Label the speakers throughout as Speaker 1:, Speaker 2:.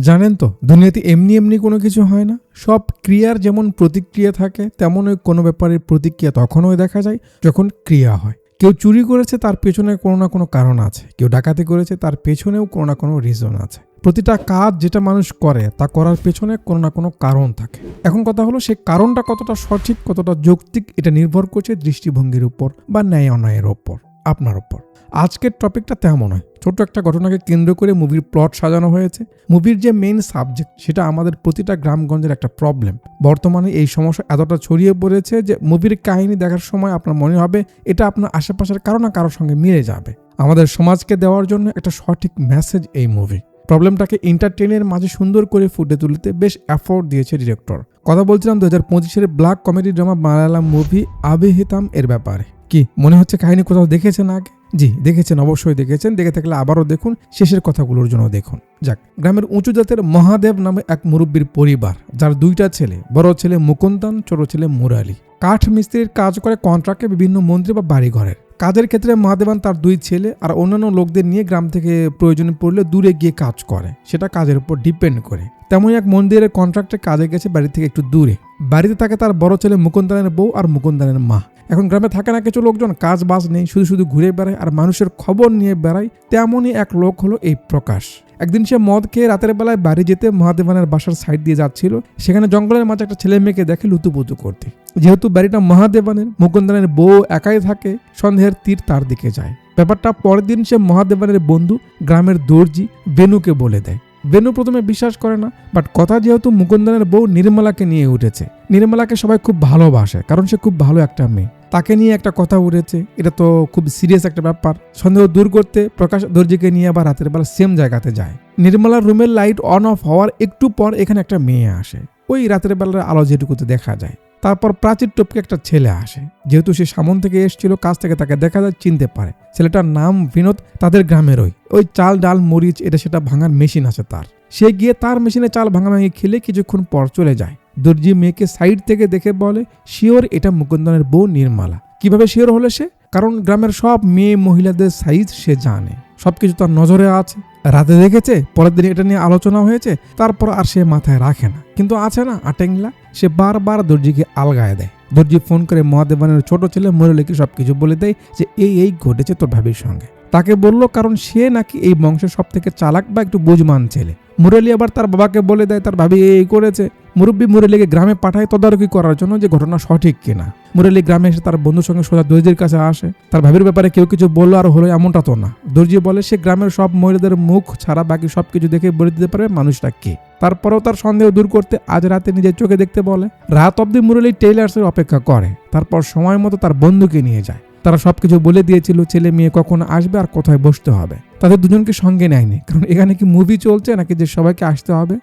Speaker 1: জানেন তো, দুনিয়াতে এমনি এমনি কোনো কিছু হয় না। সব ক্রিয়ার যেমন প্রতিক্রিয়া থাকে তেমন ওই কোনো ব্যাপারের প্রতিক্রিয়া তখনই দেখা যায় যখন ক্রিয়া হয়। কেউ চুরি করেছে, তার পেছনে কোনো না কোনো কারণ আছে। কেউ ডাকাতি করেছে, তার পেছনেও কোনো না কোনো রিজন আছে। প্রতিটা কাজ যেটা মানুষ করে, তা করার পেছনে কোনো না কোনো কারণ থাকে। এখন কথা হলো সেই কারণটা কতটা সঠিক, কতটা যৌক্তিক, এটা নির্ভর করছে দৃষ্টিভঙ্গির উপর বা ন্যায় অন্যায়ের ওপর আপনার ওপর আজকের টপিকটা তেমন হয়। ছোট্ট একটা ঘটনাকে কেন্দ্র করে মুভির প্লট সাজানো হয়েছে। মুভির যে মেইন সাবজেক্ট সেটা আমাদের প্রতিটা গ্রামগঞ্জের একটা প্রবলেম বর্তমানে এই সমস্যা এতটা ছড়িয়ে পড়েছে যে মুভির কাহিনী দেখার সময় আপনার মনে হবে এটা আপনার আশেপাশের কারও না কারোর সঙ্গে মিলে যাবে। আমাদের সমাজকে দেওয়ার জন্য একটা সঠিক মেসেজ এই মুভি প্রবলেমটাকে এন্টারটেনের মাঝে সুন্দর করে ফুটে তুলতে বেশ এফোর্ট দিয়েছে ডিরেক্টর কথা বলছিলাম দু হাজার পঁচিশের black comedy drama Malayalam movie আবেহিতাম এর ব্যাপারে। কি? মনে হচ্ছে কাহিনী কোথাও দেখেছেন আগে? জি, দেখেছেন, অবশ্যই দেখেছেন। দেখে থাকলে আবারও দেখুন, শেষের কথাগুলোর জন্য দেখুন। যাক, গ্রামের উঁচু জাতের মহাদেব নামে এক মুরব্বীর পরিবার, যার দুইটা ছেলে, বড় ছেলে মুকুন্দান, ছোট ছেলে মুরালি। কাঠ মিস্ত্রির কাজ করে কন্ট্রাক্টে বিভিন্ন মন্ত্রী বা বাড়িঘরের। কাজের ক্ষেত্রে মহাদেবান তার দুই ছেলে আর অন্যান্য লোকদের নিয়ে গ্রাম থেকে প্রয়োজনে পড়লে দূরে গিয়ে কাজ করে, সেটা কাজের উপর ডিপেন্ড করে। তেমনই এক মন্দিরের কন্ট্রাক্টে কাজে গেছে বাড়ি থেকে একটু দূরে। বাড়িতে থাকে তার বড় ছেলে মুকুন্দানের বউ আর মুকুন্দানের মা। এখন গ্রামে থাকে না কিছু লোকজন কাজ বাজ নেই, শুধু শুধু ঘুরে বেড়ায় আর মানুষের খবর নিয়ে বেড়ায়, তেমনই এক লোক হলো এই প্রকাশ। একদিন সে মদ খেয়ে রাতের বেলায় বাড়ি যেতে মহাদেবানের বাসার সাইড দিয়ে যাচ্ছিল। সেখানে জঙ্গলের মাঝে একটা ছেলে মেয়েকে দেখে লুতুপুতু করতে। যেহেতু বাড়িটা মহাদেবানের, মুকুন্দনের বউ একাই থাকে, সন্দেহের তীর তার দিকে যায়। ব্যাপারটা পরের দিন সে মহাদেবানের বন্ধু, গ্রামের দর্জি, বেনুকে বলে দেয়। বেনু প্রথমে বিশ্বাস করে না বাট কথা যেহেতু মুকুন্দনের বউ নির্মলাকে নিয়ে উঠেছে। নির্মলাকে সবাই খুব ভালোবাসে, কারণ সে খুব ভালো একটা মেয়ে। তাকে নিয়ে একটা কথা উঠেছে, এটা তো খুব সিরিয়াস একটা ব্যাপার। সন্দেহ দূর করতে প্রকাশ দর্জিকে নিয়ে আবার রাতের বেলা সেম জায়গাতে যায়। নির্মলার রুমের লাইট অন অফ হওয়ার একটু পর এখানে একটা মেয়ে আসে। ওই রাতের বেলার আলো যেটুকুতে দেখা যায়। তারপর প্রাচীর টপকে একটা ছেলে আসে। যেহেতু সে সামন থেকে এসেছিল, কাছ থেকে তাকে দেখা যায়, চিনতে পারে। ছেলেটার নাম বিনোদ, তাদের গ্রামেরই। ওই চাল, ডাল, মরিচ, এটা সেটা ভাঙার মেশিন আছে তার। সে গিয়ে তার মেশিনে চাল ভাঙা ভাঙি খেলে কিছুক্ষণ পর চলে যায়। দর্জি মেয়েকে সাইড থেকে দেখে বলে, শিওর এটা মুকুন্দনের বউ নির্মালা। কীভাবে শিওর হলে সে? কারণ গ্রামের সব মেয়ে মহিলাদের সাইজ সে জানে। সবকিছু তার নজরে আছে। রাতে দেখেছে, পরের দিন এটা নিয়ে আলোচনা হয়েছে, তারপর আর সে মাথায় রাখে না। কিন্তু আছে না আটেংলা সে বারবার দর্জিকে আলগায় দেয়। দর্জি ফোন করে মহাদেবানের ছোট ছেলে মরলিকে সবকিছু বলে দেয় যে, এই এই ঘটেছে তোর ভাবির সঙ্গে। তাকে বলল, কারণ সে নাকি এই বংশের সব থেকে চালাক বা একটু বুঝমান ছেলে। মুরলী আবার তার বাবাকে বলে দেয়, তার ভাবি এই করেছে। মুরব্বী মুরলীকে গ্রামে পাঠায় তদারকি করার জন্য যে ঘটনা সঠিক কিনা। মুরলী গ্রামে এসে তার বন্ধুর সঙ্গে সোজা দর্জির কাছে আসে। তার ভাবির ব্যাপারে কেউ কিছু বলল আর হলো এমনটা তো না। দর্জি বলে, সে গ্রামের সব মহিলাদের মুখ ছাড়া বাকি সব কিছু দেখে বলে দিতে পারবে মানুষটা কে? তারপরেও তার সন্দেহ দূর করতে আজ রাতে নিজের চোখে দেখতে বলে। রাত অব্দি মুরলী টেইলার্সের অপেক্ষা করে। তারপর সময় মতো তার বন্ধুকে নিয়ে যায়। তারা সবকিছু বলে দিয়েছিল, ছেলে মেয়ে কখন আসবে আর কোথায় বসতে হবে? তাদের দুজনকে সঙ্গে নেয়নি। কারণ এখানে কি মুভি চলছে নাকি যে সবাইকে আসতে হবে?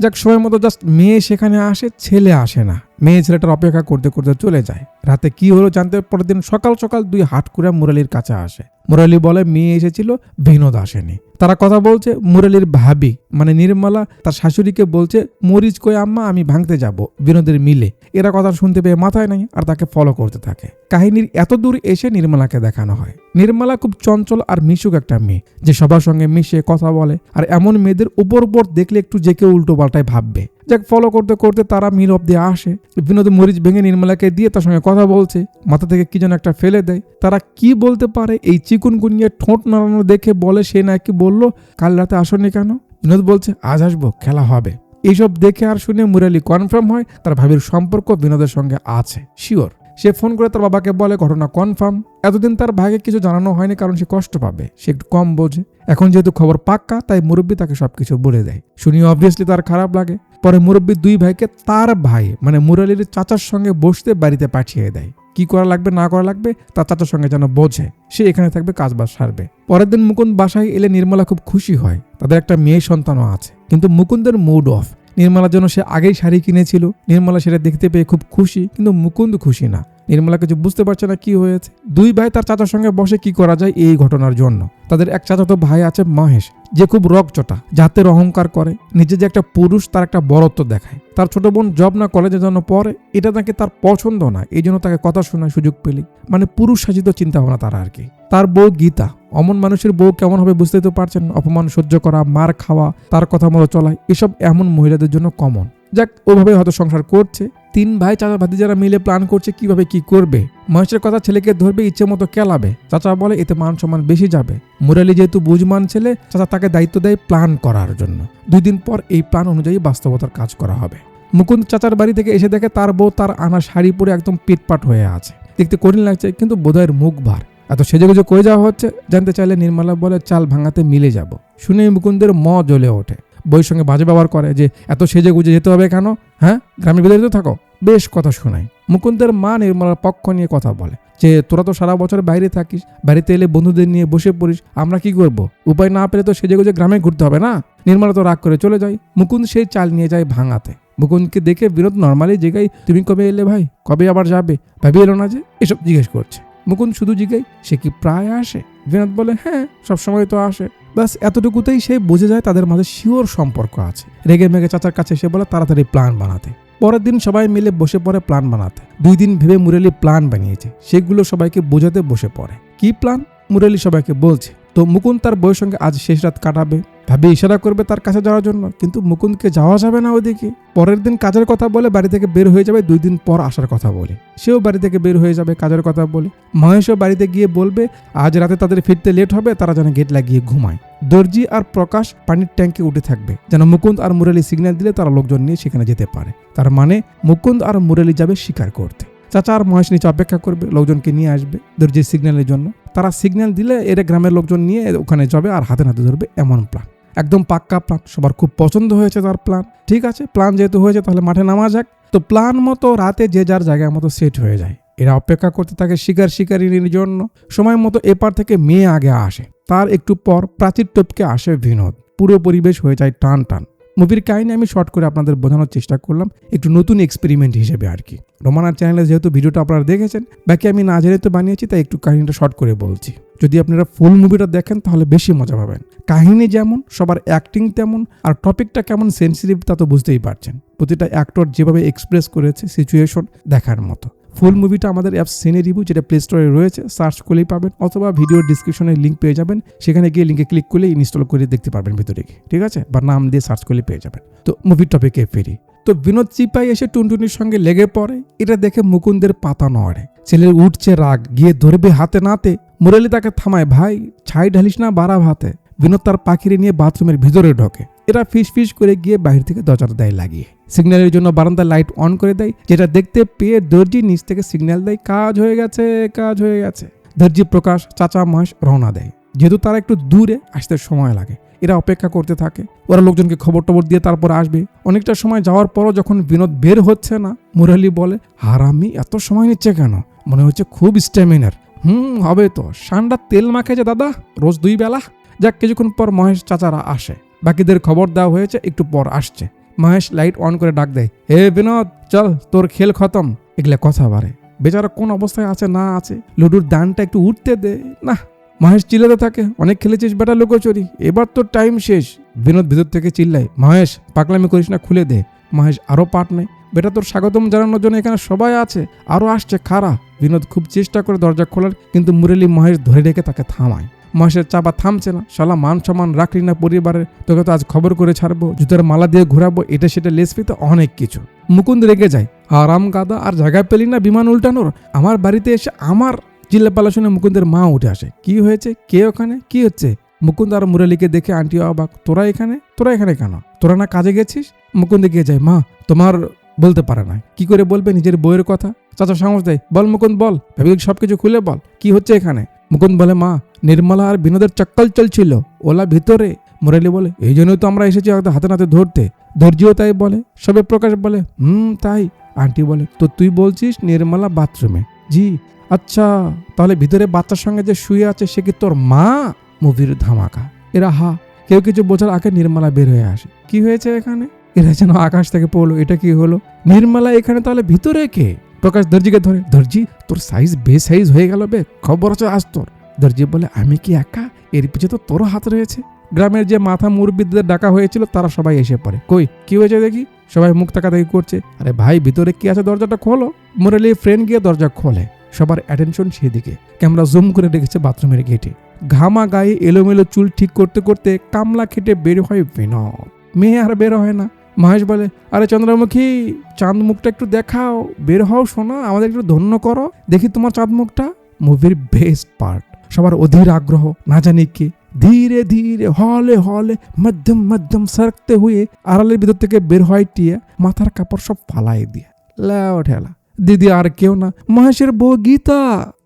Speaker 1: যাক, সময় মতো জাস্ট মেয়ে সেখানে আসে, ছেলে আসে না। মেয়ে ছেলেটার অপেক্ষা করতে করতে চলে যায়। রাতে কি হলো জানতে পরের দিন সকাল সকাল দুই হাটকুড়া মুরালির কাছে আসে। মুরালি বলে, মেয়ে এসেছিল বিনোদ আসেনি। তারা কথা বলছে, মুরালির ভাবি মানে নির্মলা, তার শাশুড়িকে বলছে, মরিচ কই আম্মা, আমি ভাঙতে যাব। বিনোদের মিলে। এরা কথা শুনতে পেয়ে মাথায় নাই আর তাকে ফলো করতে থাকে। কাহিনীর এত দূর এসে নির্মলাকে দেখানো হয়। নির্মলা খুব চঞ্চল আর মিশুক একটা মেয়ে, যে সবার সঙ্গে মিশে কথা বলে। আর এমন মেয়েদের উপর উপর দেখলে একটু কেউ উল্টো পাল্টায় ভাববে। যাক ফলো করতে করতে তারা মিল অব্দি আসে। বিনোদ মরিচ ভেঙে নির্মলাকে দিয়ে তার সঙ্গে কথা বলছে। মাথা থেকে কি যেন একটা ফেলে দেয়। তারা কি বলতে পারে? এই চিকুন গুনিয়ে ঠোঁট নাড়ানো দেখে বলে, সে নাকি বলল, কাল রাতে আসনি কেন? বিনোদ বলছে, আজ আসব, খেলা হবে। এইসব দেখে আর শুনে মুরালি কনফার্ম হয়, তার ভাবির সম্পর্ক বিনোদের সঙ্গে আছে শিওর সে ফোন করে তার বাবাকে বলে, ঘটনা কনফার্ম এতদিন তার ভাইকে কিছু জানানো হয়নি, কারণ সে কষ্ট পাবে, সে একটু কম বোঝে। এখন যেহেতু খবর পাক্কা, তাই মুরব্বী তাকে সবকিছু বলে দেয়। শুনি অবভিয়াসলি তার খারাপ লাগে। পরে মুরব্বী দুই ভাইকে তার ভাই মানে মুরালির চাচার সঙ্গে বসতে বাড়িতে পাঠিয়ে দেয়। কি করা লাগবে, না করা লাগবে, তার চাচার সঙ্গে যেন বোঝে। সে এখানে থাকবে কাজ বাজ সারবে। পরের দিন মুকুন্দ বাসায় এলে নির্মলা খুব খুশি হয়। তাদের একটা মেয়ে সন্তানও আছে। কিন্তু মুকুন্দের মুড অফ নির্মলার জন্য সে আগেই শাড়ি কিনেছিল। নির্মলা সেটা দেখতে পেয়ে খুব খুশি, কিন্তু মুকুন্দ খুশি না। নির্মলা কিছু বুঝতে পারছে না কি হয়েছে। দুই ভাই তার চাচার সঙ্গে বসে কি করা যায় এই ঘটনার জন্য। তাদের এক চাচাতো ভাই আছে মহেশ, যে খুব রকচটা জাতের অহংকার করে। নিজে যে একটা পুরুষ, তার একটা বরত্ব দেখায়। তার ছোট বোন জব না কলেজের জন্য পড়ে, এটা তাকে তার পছন্দ না। এই জন্য তাকে কথা শোনার সুযোগ পেলি। মানে পুরুষ সাজিত চিন্তা ভাবনা তার আর কি। তার বউ গীতা, অমন মানুষের বউ কেমন হবে বুঝতে তো পারছেন। অপমান সহ্য করা, মার খাওয়া, তার কথা মতো চলায় এসব এমন মহিলাদের জন্য কমন যাক, ওভাবে হয়তো সংসার করছে। তিন ভাই, চাচা ভাতিজারা মিলে প্ল্যান করছে কীভাবে কি করবে? মহেশের কথা ছেলেকে ধরবে, ইচ্ছে মতো কেলাবে। চাচা বলে, এতে মান সম্মান বেশি যাবে। মুরালি যেহেতু বুঝমান ছেলে, চাচা তাকে দায়িত্ব দেয় প্ল্যান করার জন্য। দুই দিন পর এই প্ল্যান অনুযায়ী বাস্তবতার কাজ করা হবে। মুকুন্দ চাচার বাড়ি থেকে এসে দেখে তার বউ তার আনা শাড়ি পরে একদম পিটপাট হয়ে আছে। দেখতে কঠিন লাগছে, কিন্তু বোধহয়ের মুখ ভার। এত সেজেগুজে করে যাওয়া হচ্ছে? জানতে চাইলে নির্মলা বলে, চাল ভাঙাতে মিলে যাব। শুনে মুকুন্দের ম জ্বলে ওঠে। বইয়ের সঙ্গে বাজে ব্যবহার করে যে এত সেজে গুজে যেতে হবে কেন? হ্যাঁ? গ্রামের ভিতরে তো থাকো। বেশ কথা শোনায়। মুকুন্দের মা নির্মলার পক্ষ নিয়ে কথা বলে যে, তোরা তো সারা বছর বাইরে থাকিস, বাড়িতে এলে বন্ধুদের নিয়ে বসে পড়িস, আমরা কি করব? উপায় না পেলে তো সেজে গুজে গ্রামে ঘুরতে হবে না? নির্মলা তো রাগ করে চলে যায়। মুকুন্দ সেই চাল নিয়ে যায় ভাঙাতে। মুকুন্দকে দেখে বিনোদ নর্মালি জিগাই তুমি কবে এলে ভাই? কবে আবার যাবে? ভাবি এলো না যে? এসব জিজ্ঞেস করছে। মুকুন্দ শুধু জিগাই সে কি প্রায় আসে? বিনোদ বলে হ্যাঁ সবসময় তো আসে। ব্যাস, এতটুকুতেই সে বুঝে যায় তাদের মাঝে শিওর সম্পর্ক আছে। রেগে মেগে চাচার কাছে এসে বলে, তাড়াতাড়ি প্ল্যান বানাতে। পরের দিন সবাই মিলে বসে পড়ে প্ল্যান বানাতে। দুই দিন ভেবে মুরালি প্ল্যান বানিয়েছে। সেগুলো সবাইকে বোঝাতে বসে পড়ে। কি প্ল্যান? মুরালি সবাইকে বলছে, তো মুকুন্দ তার বউয়ের সঙ্গে আজ শেষ রাত কাটাবে? ভাবে ইশারা করবে তার কাছে যাওয়ার জন্য। কিন্তু মুকুন্দকে যাওয়া যাবে না ওদিকে। পরের দিন কাজের কথা বলে বাড়ি থেকে বের হয়ে যাবে, দুই দিন পর আসার কথা বলে। সেও বাড়ি থেকে বের হয়ে যাবে কাজের কথা বলে। মহেশও বাড়িতে গিয়ে বলবে, আজ রাতে তাদের ফিরতে লেট হবে, তারা যেন গেট লাগিয়ে ঘুমায়। দর্জি আর প্রকাশ পানির ট্যাঙ্কে উঠে থাকবে, যেন মুকুন্দ আর মুরালি সিগন্যাল দিলে তারা লোকজন নিয়ে সেখানে যেতে পারে। তার মানে মুকুন্দ আর মুরালি যাবে শিকার করতে। চাচা আর মহেশ নিচে অপেক্ষা করবে, লোকজনকে নিয়ে আসবে দর্জির সিগন্যালের জন্য। তারা সিগন্যাল দিলে এরা গ্রামের লোকজন নিয়ে ওখানে যাবে আর হাতে হাতে ধরবে এমন প্ল্যান একদম পাক্কা প্ল্যান সবার খুব পছন্দ হয়েছে তার প্ল্যান ঠিক আছে প্ল্যান যেহেতু হয়েছে, তাহলে মাঠে নামা যাক। তো প্ল্যান মতো রাতে যে যার জায়গায় মতো সেট হয়ে যায়। এরা অপেক্ষা করতে থাকে শিকার শিকারিনীর জন্য। সময় মতো এপার থেকে মেয়ে আগে আসে। তার একটু পর প্রাচীর টপকে আসে বিনোদ। পুরো পরিবেশ হয়ে যায় টান টান। মুভির কাহিনী আমি শর্ট করে আপনাদের বোঝানোর চেষ্টা করলাম। একটু নতুন এক্সপেরিমেন্ট হিসেবে আর কি। রোমানার চ্যানেলে যেহেতু ভিডিওটা আপনারা দেখেছেন, বাকি আমি না জেনে তো বানিয়েছি, তাই একটু কাহিনীটা শর্ট করে বলছি। যদি আপনারা ফুল মুভিটা দেখেন, তাহলে বেশি মজা পাবেন। কাহিনী যেমন, সবার অ্যাক্টিং তেমন, আর টপিকটা কেমন সেন্সিটিভ তা তো বুঝতেই পারছেন। প্রতিটা অ্যাক্টর যেভাবে এক্সপ্রেস করেছে সিচুয়েশন দেখার মতো। ফুল মুভিটা আমাদের অ্যাপ সিনে রিভিউ, যেটা প্লে স্টোরে রয়েছে, সার্চ করলেই পাবেন, অথবা ভিডিওর ডিসক্রিপশনে লিঙ্ক পেয়ে যাবেন, সেখানে গিয়ে লিঙ্কে ক্লিক করলে ইনস্টল করে দেখতে পারবেন ভিতরে গিয়ে, ঠিক আছে? বা নাম দিয়ে সার্চ করলে পেয়ে যাবেন। তো মুভির টপিকে ফিরি। তো বিনোদ চিপাই এসে টুনটুনির সঙ্গে লেগে পড়ে, এটা দেখে মুকুন্দের পাতা নড়ে। ছেলের উঠছে রাগ, গিয়ে ধরবে হাতে নাতে মুরালি তাকে থামায়, ভাই, ছাই ঢালিস না বাড়া ভাতে বিনোদ তার পাখিরে নিয়ে বাথরুমের ভিতরে ঢোকে। এরা ফিস ফিস করে গিয়ে বাহির থেকে দরজাটা দেয় লাগিয়ে। সিগন্যালের জন্য বারান্দার লাইট অন করে দেয়, যেটা দেখতে পেয়ে দর্জি নিচ থেকে সিগন্যাল দেয়, কাজ হয়ে গেছে, কাজ হয়ে গেছে। দর্জি প্রকাশ, চাচা মাস রওনা দেয়। যেহেতু তারা একটু দূরে আসতে সময় লাগে, এরা অপেক্ষা করতে থাকে। ওরা লোকজনকে খবর টবর দিয়ে তারপর আসবে। অনেকটা সময় যাওয়ার পরও যখন বিনোদ বের হচ্ছে না, মুরালি বলে হারামি এত সময় নিচ্ছে কেন? মনে হচ্ছে খুব স্ট্যামিনার হুম, হবে তো। সান্ডা তেল মাখে যে দাদা, রোজ দুই বেলা? যাক, কিছুক্ষণ পর মহেশ চাচারা আসে। বাকিদের খবর দেওয়া হয়েছে, একটু পর আসছে। মহেশ লাইট অন করে ডাক দেয়, হে বিনোদ, চল, তোর খেল খতম। এগুলা কথা বাড়ে। বেচারা কোন অবস্থায় আছে, না আছে, লুডুর দানটা একটু উঠতে দে। না মহেশ চিল্লাতে থাকে, অনেক খেলেছিস বেটা লোকচুরি এবার তোর টাইম শেষ। বিনোদ ভিতর থেকে চিল্লায়, মহেশ পাকলামি করিস না, খুলে দে। মহেশ আরও পাট নেই বেটা তোর স্বাগতম জানানোর জন্য এখানে সবাই আছে আরও আসছে খারা বিনোদ খুব চেষ্টা করে দরজা খোলার, কিন্তু মুরলী মহেশ ধরে রেখে তাকে থামায়। মহেশের চাপা থামছে না। শালা মান সম্মান রাখলি না পরিবারের, তোকে তো আজ খবর করে ছাড়বো, জুতার মালা দিয়ে ঘোরাবো, এটা সেটা লেস পেতে অনেক কিছু। মুকুন্দ রেগে যায়, আরাম গাদা আর জায়গা পেলি না বিমান উল্টানোর। আমার বাড়িতে এসে আমার চিল্লাপালা শুনে মুকুন্দের মা উঠে আসে। কি হয়েছে? কে ওখানে? কি হচ্ছে? মুকুন্দ আর মুরালিকে দেখে আন্টি অবাক, তোরা এখানে? তোরা এখানে কেন? তোরা না কাজে গেছিস? মুকুন্দ গিয়ে যায়, মা, তোমার বলতে পারে না। কি করে বলবে নিজের বইয়ের কথা? চাচা সাহস দেয় বল মুকুন্দ, বল। ভাবি সব কিছু খুলে বল, কি হচ্ছে এখানে? মুকুন্দ বলে, মা নির্মলা আর বিনোদের চক্কল চলছিল। ওলা ভিতরে, মুরালি বলে, এই জন্যই তো আমরা এসেছি হাতে নাতে ধরতে। ধৈর্যও তাই বলে, সবে প্রকাশ বলে, হুম, তাই। আন্টি বলে, তো তুই বলছিস নির্মলা বাথরুমে? জি। আচ্ছা তাহলে ভিতরে বাচ্চার সঙ্গে যে শুয়ে আছে সে কি তোর মা? মুভির ধামাকা। এরা হা, কেউ কিছু বোঝার আগে নির্মলা বের হয়ে আসে। কি হয়েছে এখানে? এরা যেন আকাশ থেকে পড়ল, এটা কি হলো? নির্মলা এখানে তাহলে ভিতরে কে? প্রকাশ দর্জিকে ধরে। দর্জি, তোর সাইজ বে সাইজ হয়ে গেল বে, খবর আছে আজ তোর। দর্জি বলে, আমি কি একা? এর পিছে তো তোরও হাত রয়েছে। গ্রামের যে মাথা মুরব্বীদের ডাকা হয়েছিল, তারা সবাই এসে পড়ে। কই, কি হয়েছে দেখি? সবাই মুখ তাকাতাকি করছে। আরে ভাই, ভিতরে কি আছে? দরজাটা খোলো। মুরালি ফ্রেন্ড গিয়ে দরজা খোলে। সবার অ্যাটেনশন সেদিকে। ক্যামেরা জুম করে রেখেছে বাথরুমের গেটে ঘামা গায়ে এলোমেলো চুল ঠিক করতে করতে কামলা খেটে বের হয় বিনয় মেয়ে আর বের হয় না। মহেশ বলে, আরে চন্দ্রমুখী চাঁদ মুখটা একটু দেখাও। বের হও শোনা আমাদের একটু ধন্য করো। দেখি তোমার চাঁদ মুখটা মুভির বেস্ট পার্ট সবার অধীর আগ্রহ, না জানি কি। ধীরে ধীরে হলে হলে মধ্যম মধ্যম সরকতে হয়ে আড়ালের ভিতর থেকে বের হয় টিয়ে, মাথার কাপড় সব ফালাই দিয়ে। লেও ঠেলা, দিদি আর কেউ না। মহেশের বউ গীতা।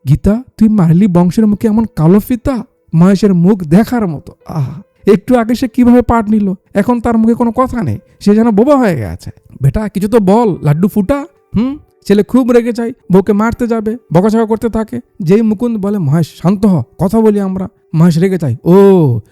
Speaker 1: গীতা, তুই মারলি বংশের মুখে এমন কালো ফিতা? মহেশের মুখ দেখার মতো। আহা, একটু আগে সে কীভাবে পাট নিল? এখন তার মুখে কোনো কথা নেই। সে যেন বোবা হয়ে গেছে। বেটা, কিছু তো বল, লাড্ডু ফুটা? হুম? ছেলে খুব রেগে যায়, বউকে মারতে যাবে, বকাঝকা করতে থাকে। যেই মুকুন্দ বলে, মহেশ, শান্ত হ, কথা বলি আমরা। মহেশ রেগে যায়, ও,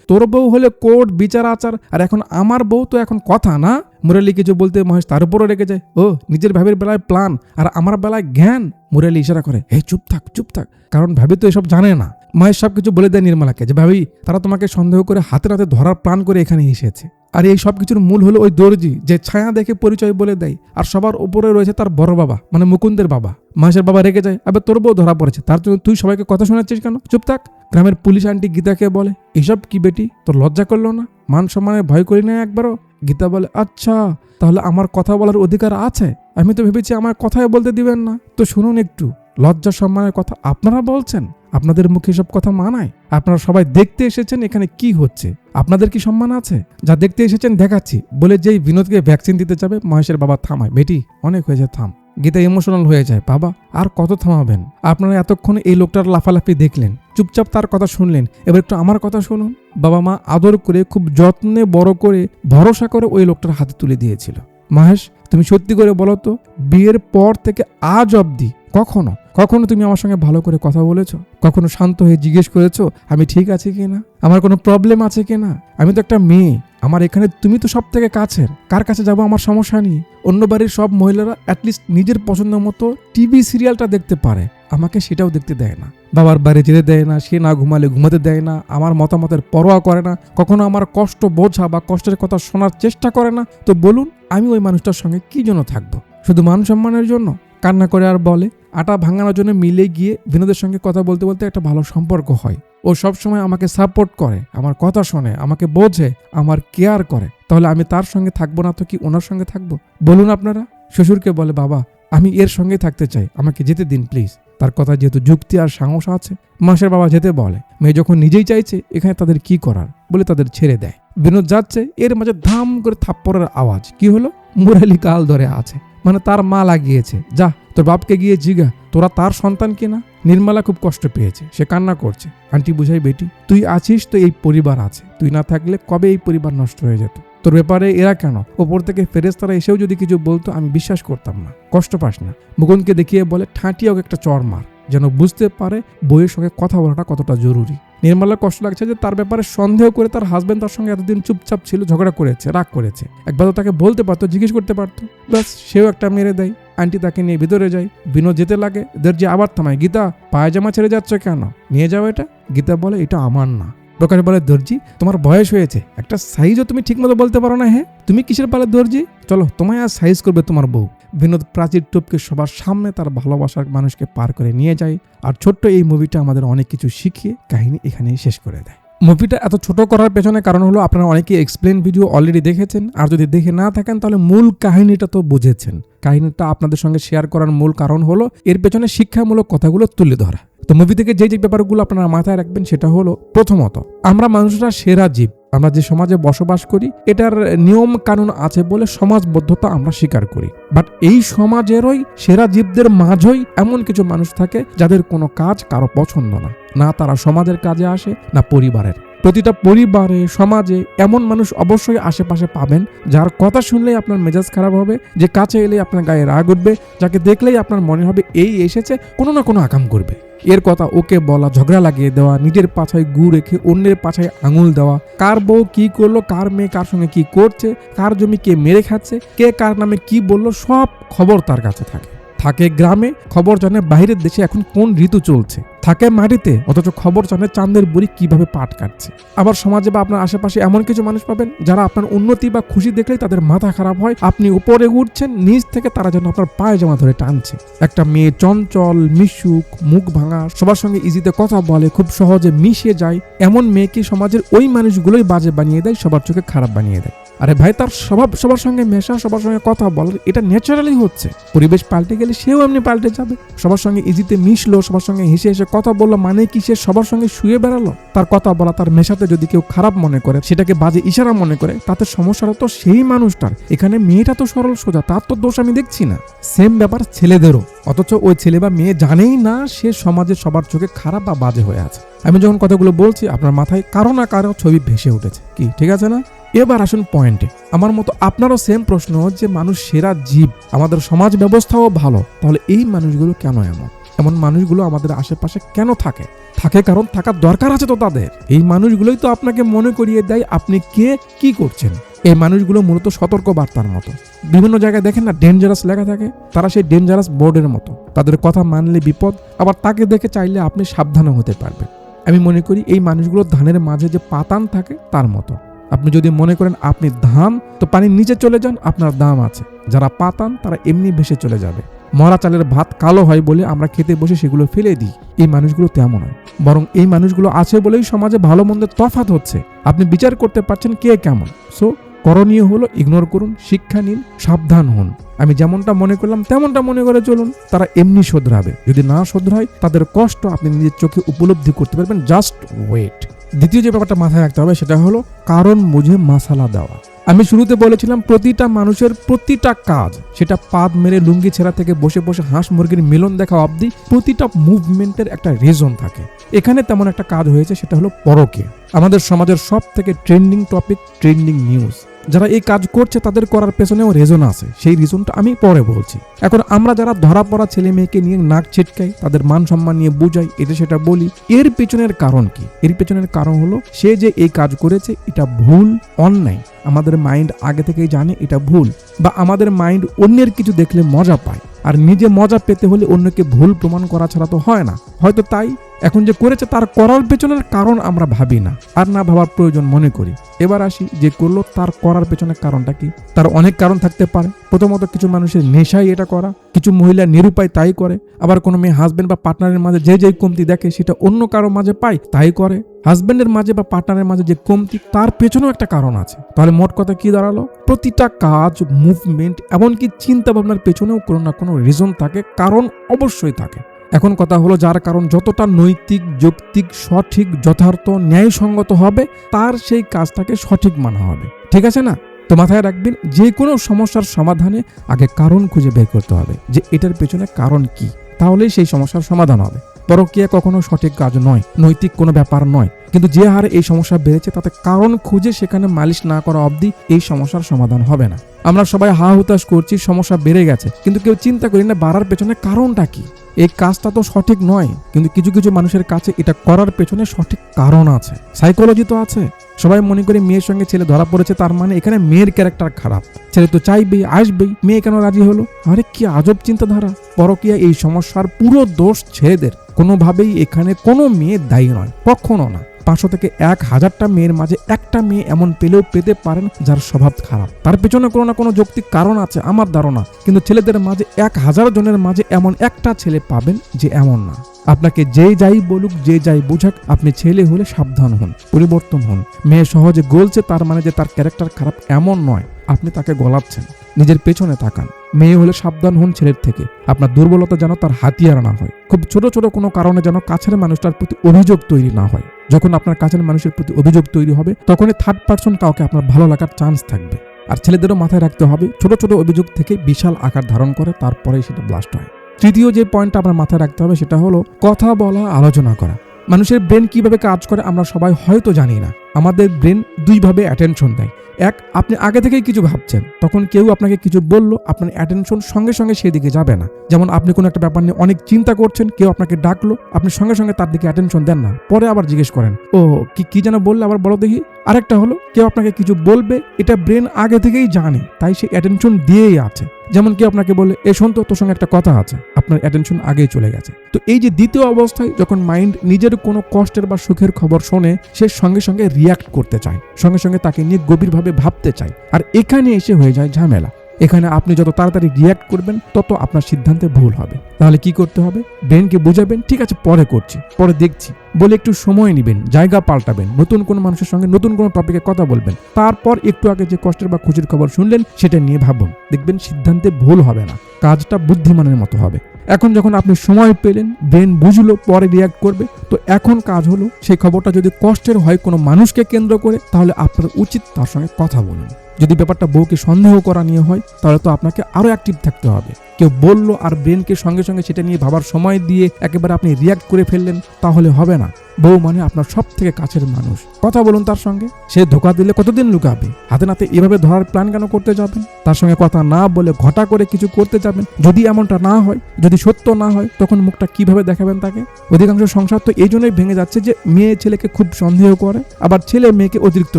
Speaker 1: তোর বউ হলে কোর্ট, বিচার, আচার, আর এখন আমার বউ তো এখন কথা না? মুরালি কিছু বলতে মহেশ তার উপরও রেগে যায়, ও, নিজের ভাবির বেলায় প্ল্যান আর আমার বেলায় জ্ঞান? মুরালি ইশারা করে, হে, চুপ থাক চুপ থাক, কারণ ভাবি তো এসব জানে না। মহেশ সব কিছু বলে দেয় নির্মলাকে যে, ভাবি, তারা তোমাকে সন্দেহ করে হাতে হাতে ধরার প্ল্যান করে এখানে এসেছে। আর এই সব কিছুর মূল হলো ওই দর্জি যে ছায়া দেখে পরিচয় বলে দেয়। আর সবার উপরে রয়েছে তার বড় বাবা মানে মুকুন্দের বাবা। মহেশের বাবা রেগে যায় আবার তোর বউ ধরা পড়েছে, তার জন্য তুই সবাইকে কথা শোনাচ্ছিস কেন? চুপ থাক। গ্রামের পুলিশ আন্টি গীতাকে বলে, এসব কি বেটি, তোর লজ্জা করল না? মান সম্মানের ভয় করি না একবারও? গীতা বলে আচ্ছা তাহলে আমার কথা বলার অধিকার আছে? আমি তো ভেবেছি আমার কথাই বলতে দিবেন না। তো শুনুন একটু। লজ্জা সম্মানের কথা আপনারা বলছেন? আপনাদের মুখে সব কথা মানায়? আপনারা সবাই দেখতে এসেছেন এখানে কি হচ্ছে? আপনাদের কি সম্মান আছে? যা দেখতে এসেছেন, দেখাচ্ছি। বলে যেই বিনোদকে ভ্যাকসিন দিতে যাবে, মহেশের বাবা থামায়। বেটি, অনেক হয়েছে, থাম। গীতা ইমোশনাল হয়ে যায়, বাবা। আর কত থামাবেন? আপনারা এতক্ষণ এই লোকটার লাফালাফি দেখলেন। চুপচাপ তার কথা শুনলেন। এবার একটু আমার কথা শুনুন। বাবা মা আদর করে, খুব যত্নে, বড় করে, ভরসা করে ওই লোকটার হাতে তুলে দিয়েছিল। মহেশ, তুমি সত্যি করে বলো তো, বিয়ের পর থেকে আজ অবধি কখনো কখনো তুমি আমার সঙ্গে ভালো করে কথা বলেছ? কখনো শান্ত হয়ে জিজ্ঞেস করেছ, আমি ঠিক আছি কিনা? আমার কোনো প্রবলেম আছে কিনা? আমি তো একটা মেয়ে। আমার এখানে তুমি তো সব থেকে কাছের। কার কাছে যাব আমার সমস্যা নেই অন্য বাড়ির সব মহিলারা অ্যাটলিস্ট নিজের পছন্দ মতো টিভি সিরিয়ালটা দেখতে পারে। আমাকে সেটাও দেখতে দেয় না। বাবার বাড়ি যেতে দেয় না, সে না ঘুমালে ঘুমাতে দেয় না, আমার মতামতের পরোয়া করে না, কখনো আমার কষ্ট বোঝা বা কষ্টের কথা শোনার চেষ্টা করে না। তো বলুন, আমি ওই মানুষটার সঙ্গে কি জন্য থাকব? শুধু মান সম্মানের জন্য? কান্না করে আর বলে? আটা ভাঙানোর জন্য মিলে গিয়ে বিনোদের সঙ্গে কথা বলতে বলতে একটা ভালো সম্পর্ক হয়। ও সব সময় আমাকে সাপোর্ট করে, আমার কথা শোনে, আমাকে বোঝে, আমার কেয়ার করে। তাহলে আমি তার সঙ্গে থাকব না তো কি ওনার সঙ্গে থাকব? বলুন আপনারা। শ্বশুরকে বলে, বাবা, আমি এর সঙ্গে থাকতে চাই, আমাকে যেতে দিন প্লিজ তার কথা যেহেতু যুক্তি আর সাহস আছে, মাসের বাবা যেতে বলে। মেয়ে যখন নিজেই চাইছে, এখানে তাদের কি করার বলে তাদের ছেড়ে দেয়। বিনোদ যাচ্ছে, এর মাঝে ধাম করে থাপ্পড়ের আওয়াজ। কি হলো? মুরালি কাল ধরে আছে মানে তার মা লাগিয়েছে। যা তোর বাপকে গিয়ে জিগা তোরা তার সন্তান কিনা নির্মলা খুব কষ্ট পেয়েছে, সে কান্না করছে। আন্টি, বুঝাই বেটি, তুই আছিস তো এই পরিবার আছে। তুই না থাকলে কবে এই পরিবার নষ্ট হয়ে যেত? তোর ব্যাপারে এরা কেন? ওপর থেকে ফেরেস্তারা এসেও যদি কিছু বলতো, আমি বিশ্বাস করতাম না। কষ্ট পাস না। মুকুন্দকে দেখিয়ে বলে, ঠাঁটিয়ে ওকে একটা চর মার, যেন বুঝতে পারে বইয়ের সঙ্গে কথা বলাটা কতটা জরুরি। নির্মলার কষ্ট লাগছে যে তার ব্যাপারে সন্দেহ করে তার হাজবেন্ড তার সঙ্গে এতদিন চুপচাপ ছিল, ঝগড়া করেছে, রাগ করেছে। একবার তাকে বলতে পারতো, জিজ্ঞেস করতে পারতো। ব্যাস, সেও একটা মেরে দেয়। আন্টি তাকে নিয়ে ভিতরে যায় বিনোদ যেতে লাগে। দর্জি আবার থামায়, গীতা, পায়জামা ছেড়ে যাচ্ছ কেন? নিয়ে যাও এটা। গীতা বলে, এটা আমার না। প্রকাশ বলে, দর্জি, তোমার বয়স হয়েছে। একটা সাইজও তুমি ঠিকমতো বলতে পারো না হ্যাঁ? তুমি কিসের পালে, দর্জি? চলো, তোমায় আর সাইজ করবে তোমার বউ। বিনোদ প্রাচীর টুপকে সবার সামনে তার ভালোবাসার মানুষকে পার করে নিয়ে যায়। আর ছোট্ট এই মুভিটা আমাদের অনেক কিছু শিখিয়ে, কাহিনী এখানেই শেষ করে দেয়। মুভিটা এত ছোট করার পেছনে কারণ হলো আপনারা অনেকেই এক্সপ্লেন ভিডিও অলরেডি দেখেছেন। আর যদি দেখে না থাকেন, তাহলে মূল কাহিনীটা তো বুঝেছেন। কাহিনীটা আপনাদের সঙ্গে শেয়ার করার মূল কারণ হলো এর পেছনে শিক্ষামূলক কথাগুলো তুলে ধরা। তো মুভি থেকে যে যে ব্যাপারগুলো আপনারা মাথায় রাখবেন, সেটা হলো প্রথমত, আমরা মানুষরা সেরা জীব। আমরা যে সমাজে বসবাস করি, এটার নিয়ম কানুন আছে বলে সমাজবদ্ধতা আমরা স্বীকার করি। বাট এই সমাজেরই সেরা জীবদের মাঝেই এমন কিছু মানুষ থাকে যাদের কোনো কাজ কারও পছন্দ না। না তারা সমাজের কাজে আসে, না পরিবারের। প্রতিটা পরিবারে, সমাজে এমন মানুষ অবশ্যই আশেপাশে পাবেন যার কথা শুনলেই আপনার মেজাজ খারাপ হবে, যে কাছে এলেই আপনার গায়ে রাগ উঠবে, যাকে দেখলেই আপনার মনে হবে এই এসেছে, কোনো না কোনো আকাম করবে। এর কথা ওকে বলা, ঝগড়া লাগিয়ে দেওয়া, নিজের পাছায় গু রেখে অন্যের পাছায় আঙুল দেওয়া, কার বউ কি করল, কার মেয়ে কার সঙ্গে কি করছে, কার জমি কে মেরে খাচ্ছে, কে কার নামে কি বলল, সব খবর তার কাছে থাকে। থাকে গ্রামে, খবর জানে বাইরের দেশে এখন কোন ঋতু চলছে? থাকে মাটিতে, অথচ খবর জানে চাঁদের বুড়ি কীভাবে পাট কাটছে? আবার সমাজে বা আপনার আশেপাশে এমন কিছু মানুষ পাবেন, যারা আপনার উন্নতি বা খুশি দেখলেই তাদের মাথা খারাপ হয়, আপনি উপরে উঠছেন, নিচ থেকে তারা যেন আপনার পায়ে জামা ধরে টানছে। একটা মেয়ে চঞ্চল, মিশুক, মুখ ভাঙা, সবার সঙ্গে ইজিতে কথা বলে, খুব সহজে মিশে যায়, এমন মেয়েকে সমাজের ওই মানুষগুলোই বাজে বানিয়ে দেয়, সবার চোখে খারাপ বানিয়ে দেয়। আরে ভাই, তার স্বভাব, সবার সঙ্গে মেশা, সবার সঙ্গে কথা বলার এটা ন্যাচারালি হচ্ছে। পরিবেশ পাল্টে গেলে সেও এমনি পাল্টে যাবে। সবার সঙ্গে ইজিতে মিশলো, সবার সঙ্গে হেসে হেসে কথা বলল মানে কি সে সবার সঙ্গে শুয়ে বেড়ালো? তার কথা বলা, তার মেশাতে যদি কেউ খারাপ মনে করে, সেটাকে বাজে ইশারা মনে করে, তাতে সমস্যাটা তো সেই মানুষটার। এখানে মেয়েটা তো সরল সোজা, তার তো দোষ আমি দেখছি না। সেম ব্যাপার ছেলেদেরও। অথচ ওই ছেলে বা মেয়ে জানেই না সে সমাজে সবার চোখে খারাপ বা বাজে হয়ে আছে। আমি যখন কথাগুলো বলছি, আপনার মাথায় কারও না কারও ছবি ভেসে উঠেছে। কি, ঠিক আছে না? এবার আসুন পয়েন্টে আমার মতো আপনারও সেম প্রশ্ন যে মানুষ সেরা জীব, আমাদের সমাজ ব্যবস্থাও ভালো, তাহলে এই মানুষগুলো কেন এমন? এমন মানুষগুলো আমাদের আশেপাশে কেন থাকে? থাকে কারণ থাকার দরকার আছে তো তাদের। এই মানুষগুলোই তো আপনাকে মনে করিয়ে দেয় আপনি কে, কি করছেন। এই মানুষগুলো মূলত সতর্ক বার্তার মতো। বিভিন্ন জায়গায় দেখেন না ডেঞ্জারাস লেখা থাকে? তারা সেই ডেঞ্জারাস বোর্ডের মতো। তাদের কথা মানলে বিপদ, আবার তাকে দেখে চাইলে আপনি সাবধানও হতে পারবেন। আমি মনে করি এই মানুষগুলো ধানের মাঝে যে পাতান থাকে, তার মতো। আপনি যদি মনে করেন আপনি ধান তো পানির নিচে চলে যান, আপনার দাম আছে। যারা পাতান, তারা এমনি ভেসে চলে যাবে। মরা চালের ভাত কালো হয় বলে আমরা খেতে বসে সেগুলো ফেলে দিই। এই মানুষগুলো তেমন হয় বরং এই মানুষগুলো আছে বলেই সমাজে ভালো মন্দের তফাত হচ্ছে। আপনি বিচার করতে পারছেন কে কেমন। সো, করণীয় হলো ইগনোর করুন, শিক্ষা নিন, সাবধান হন। আমি যেমনটা মনে করলাম, তেমনটা মনে করে চলুন। তারা এমনি শোধরাবে। যদি না শোধরায়, তাদের কষ্ট আপনি নিজের চোখে উপলব্ধি করতে পারবেন জাস্ট ওয়েট দ্বিতীয় যে ব্যাপারটা মাথায় রাখতে হবে সেটা হলো কারণ বুঝে মাসালা দেওয়া। আমি শুরুতে বলেছিলাম প্রতিটা মানুষের প্রতিটা কাজ, সেটা পাদ মেরে লুঙ্গি ছেঁড়া থেকে বসে বসে হাঁস মুরগির মিলন দেখা অবধি প্রতিটা মুভমেন্টের একটা রিজন থাকে। এখানে তেমন একটা কাজ হয়েছে, সেটা হলো পরকে। আমাদের সমাজের সব থেকে ট্রেন্ডিং টপিক ট্রেন্ডিং নিউজ যারা এই কাজ করছে, তাদের করার পেছনেও রিজন আছে। সেই রিজনটা আমি পরে বলছি। এখন আমরা যারা ধরা পড়া ছেলে মেয়েকে নিয়ে নাক ছিটকাই, তাদের মান সম্মান নিয়ে বুঝাই, এটা সেটা বলি, এর পেছনের কারণ কি? এর পেছনের কারণ হলো, সে যে এই কাজ করেছে, এটা ভুল, অন্যায়। আমাদের মাইন্ড আগে থেকেই জানে এটা ভুল, বা আমাদের মাইন্ড অন্যের কিছু দেখলে মজা পায়। আর নিজে মজা পেতে হলে অন্যকে ভুল প্রমাণ করা ছাড়া তো হয় না। হয়তো তাই এখন যে করেছে তার করার পেছনের কারণ আমরা ভাবি না। আর না ভাবার প্রয়োজন মনে করি। এবার আসি যে করল তার করার পেছনের কারণটা কি? তার অনেক কারণ থাকতে পারে। প্রথমত কিছু মানুষের নেশাই এটা করা, কিছু মহিলা নিরুপায় তাই করে, আবার কোনো মেয়ে হাজব্যান্ড বা পার্টনারের মাঝে যে যেই কমতি দেখে সেটা অন্য কারও মাঝে পায়, তাই করে। হাজব্যান্ডের মাঝে বা পার্টনারের মাঝে যে কমতি, তার পেছনেও একটা কারণ আছে। তাহলে মোট কথা কি দাঁড়াল? প্রতিটা কাজ মুভমেন্ট এমনকি চিন্তা ভাবনার পেছনেও কোনো না কোনো রিজন থাকে, কারণ অবশ্যই থাকে। এখন কথা হলো যার কারণ যতটা নৈতিক, যৌক্তিক, সঠিক, যথার্থ, ন্যায়সঙ্গত হবে, তার সেই কাজটাকে সঠিক মানা হবে। ঠিক আছে না? তো মাথায় রাখবেন, যে কোনো সমস্যার সমাধানে আগে কারণ খুঁজে বের করতে হবে, যে এটার পেছনে কারণ কি? তাহলেই সেই সমস্যার সমাধান হবে। পরকীয়া কখনো সঠিক কাজ নয়, নৈতিক কোনো ব্যাপার নয়। কিন্তু যে হারে এই সমস্যা বেড়েছে, তাতে কারণ খুঁজে সেখানে মালিশ না করা অবধি এই সমস্যার সমাধান হবে না। আমরা সবাই হা হুতাশ করছি, সমস্যা বেড়ে গেছে। কিন্তু কেউ চিন্তা করি না, বাড়ার পেছনে কারণটা কি? এই কাজটা তো সঠিক নয়, কিন্তু কিছু কিছু মানুষের কাছে এটা করার পেছনে সঠিক কারণ আছে সাইকোলজি তো আছে। সবাই মনে করে মেয়ের সঙ্গে ছেলে ধরা পড়েছে, তার মানে এখানে মেয়ের ক্যারেক্টার খারাপ। ছেলে তো চাইবেই, আসবেই, মেয়ে কেন রাজি হলো? আরে কি আজব চিন্তাধারা। পরকিয়া এই সমস্যার পুরো দোষ ছেলেদের। কোনোভাবেই এখানে কোনো মেয়ে দায়ী নয়, কখনো না। পাঁচশো থেকে এক হাজারটা মেয়ের মাঝে একটা মেয়ে এমন পেলেও পেতে পারেন যার স্বভাব খারাপ। তার পেছনে কোনো না কোনো যৌক্তিক কারণ আছে, আমার ধারণা। কিন্তু ছেলেদের মাঝে এক হাজার জনের মাঝে এমন একটা ছেলে পাবেন যে এমন না। আপনাকে যে যাই বলুক, যে যাই বুঝাক, আপনি ছেলে হলে সাবধান হন, পরিবর্তন হন। মেয়ে সহজে গলছে, তার মানে যে তার ক্যারেক্টার খারাপ এমন নয়, আপনি তাকে গলাচ্ছেন। নিজের পেছনে তাকান। মেয়ে হলে সাবধান হন ছেলের থেকে। আপনার দুর্বলতা যেন তার হাতিয়ার না হয়। খুব ছোট ছোট কোনো কারণে যেন কাছের মানুষটার প্রতি অভিযোগ তৈরি না হয়। যখন আপনার কাছের মানুষের প্রতি অভিযোগ তৈরি হবে, তখনই থার্ড পার্সন কাউকে আপনার ভালো লাগার চান্স থাকবে। আর ছেলেদেরও মাথায় রাখতে হবে, ছোট ছোট অভিযোগ থেকে বিশাল আকার ধারণ করে তারপরেই সেটা ব্লাস্ট হয়। তৃতীয় যে পয়েন্টটা আপনার মাথায় রাখতে হবে, সেটা হলো কথা বলা, আলোচনা করা। মানুষের ব্রেন কীভাবে কাজ করে আমরা সবাই হয়তো জানি না। আমাদের ব্রেন দুইভাবে অ্যাটেনশন দেয়। এক, আপনি আগে থেকেই কিছু ভাবছেন, তখন কেউ আপনাকে কিছু বলল, আপনার অ্যাটেনশন সঙ্গে সঙ্গে সেদিকে যাবে না। যেমন আপনি কোনো একটা ব্যাপার নিয়ে অনেক চিন্তা করছেন, কেউ আপনাকে ডাকলো, আপনি সঙ্গে সঙ্গে তার দিকে অ্যাটেনশন দেন না। পরে আবার জিজ্ঞেস করেন, ও, কি কি যেন বললে আবার বলো দেখি? আরেকটা হলো, কেউ আপনাকে কিছু বলবে, এটা ব্রেন আগে থেকেই জানে, তাই সে অ্যাটেনশন দিয়েই আছে। যেমন কি আপনাকে বলে, এ শোন তো, তোর সঙ্গে একটা কথা আছে। আপনার অ্যাটেনশন আগেই চলে গেছে। তো এই যে দ্বিতীয় অবস্থায় যখন মাইন্ড নিজের কোনো কষ্টের বা সুখের খবর শোনে, সে সঙ্গে সঙ্গে রিয়াক্ট করতে চায়। সঙ্গে সঙ্গে তাকে নিয়ে গভীরভাবে ভাবতে চায়। আর এখানে এসে হয়ে যায় ঝামেলা। এখানে আপনি যত তাড়াতাড়ি রিয়াক্ট করবেন, তত আপনার সিদ্ধান্তে ভুল হবে। তাহলে কি করতে হবে? ব্রেনকে বুঝাবেন, ঠিক আছে, পরে করছি, পরে দেখছি। বলে একটু সময় নেবেন, জায়গা পাল্টাবেন, নতুন কোনো মানুষের সঙ্গে নতুন কোনো টপিকে কথা বলবেন। তারপর একটু আগে যে কষ্টের বা খুশির খবর শুনলেন, সেটা নিয়ে ভাবুন। দেখবেন সিদ্ধান্তে ভুল হবে না, কাজটা বুদ্ধিমানের মতো হবে। এখন যখন আপনি সময় পেলেন ব্রেন বুঝলো, পরে রিয়াক্ট করবে, তো এখন কাজ হলো, সেই খবরটা যদি কষ্টের হয় কোনো মানুষকে কেন্দ্র করে, তাহলে আপনার উচিত তার সঙ্গে কথা বলুন। যদি ব্যাপারটা বউকে সন্দেহ করা নিয়ে হয়, তাহলে তো আপনাকে আরও অ্যাক্টিভ থাকতে হবে। কেউ বলল আর ব্রেনকে সঙ্গে সঙ্গে সেটা নিয়ে ভাবার সময় দিয়ে একেবারে আপনি রিয়াক্ট করে ফেললেন, তাহলে হবে না। বউ মানে আপনার সব থেকে কাছের মানুষ। কথা বলুন তার সঙ্গে। সে ধোকা দিলে কতদিন লুকাবে? হাতে নাতে এভাবে ধরার প্ল্যান কেন করতে যাবেন? তার সঙ্গে কথা না বলে ঘটা করে কিছু করতে যাবেন। যদি এমনটা না হয়, যদি সত্য না হয়, তখন মুখটা কীভাবে দেখাবেন তাকে? অধিকাংশ সংসার তো এই জন্যই ভেঙে যাচ্ছে যে মেয়ে ছেলেকে খুব সন্দেহ করে, আবার ছেলে মেয়েকে অতিরিক্ত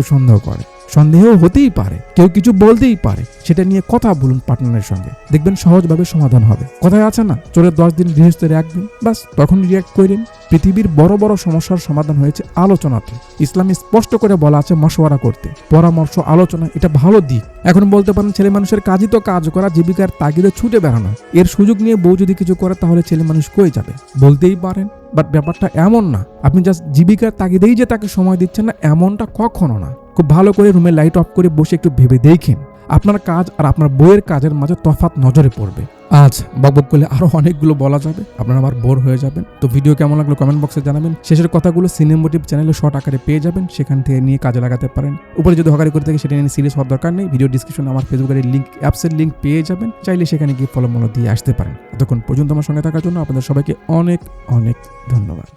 Speaker 1: সন্দেহ করে। সন্দেহ হতেই পারে, কেউ কিছু বলতেই পারে, সেটা নিয়ে কথা বলুন পার্টনারের সঙ্গে। দেখবেন সহজভাবে সমাধান হবে। কথায় আছে না, চোরের দশ দিন গৃহস্থের একদিন বাস তখন রিয়াক্ট করেন। পৃথিবীর বড় বড় সমস্যার সমাধান হয়েছে আলোচনাতে। ইসলামে স্পষ্ট করে বলা আছে মশওয়ারা করতে। পরামর্শ, আলোচনা, এটা ভালো দিক। এখন বলতে পারেন, ছেলে মানুষের কাজই তো কাজ করা, জীবিকার তাগিদে ছুটে বেড়ানো। এর সুযোগ নিয়ে বউ যদি কিছু করে, তাহলে ছেলে মানুষ কয়ে যাবে? বলতেই পারেন বাট ব্যাপারটা এমন না। আপনি জাস্ট জীবিকার তাগিদেই যে তাকে সময় দিচ্ছেন না, এমনটা কখনো না। খুব ভালো করে রুমে লাইট অফ করে বসে একটু ভেবে দেখেন। আপনার কাজ আর আপনার বইয়ের কাজের মাঝে তফাৎ নজরে পড়বে। আজ বকবক করলে আরও অনেকগুলো বলা যাবে, আপনারা আবার বোর হয়ে যাবেন। তো ভিডিও কেমন লাগল কমেন্ট বক্সে জানাবেন। শেষের কথাগুলো সিনেমোটিভ চ্যানেলে শর্ট আকারে পেয়ে যাবেন, সেখান থেকে নিয়ে কাজে লাগাতে পারেন। উপরে যদি হকারি করে থাকে, সেটা নিয়ে সিরিয়াস হওয়ার দরকার নেই। ভিডিও ডিসক্রিপশনে আমার ফেসবুকের লিঙ্ক অ্যাপসের লিঙ্ক পেয়ে যাবেন। চাইলে সেখানে গিয়ে ফলো মনো দিয়ে আসতে পারেন। এতক্ষণ পর্যন্ত আমার সঙ্গে থাকার জন্য আপনাদের সবাইকে অনেক অনেক ধন্যবাদ।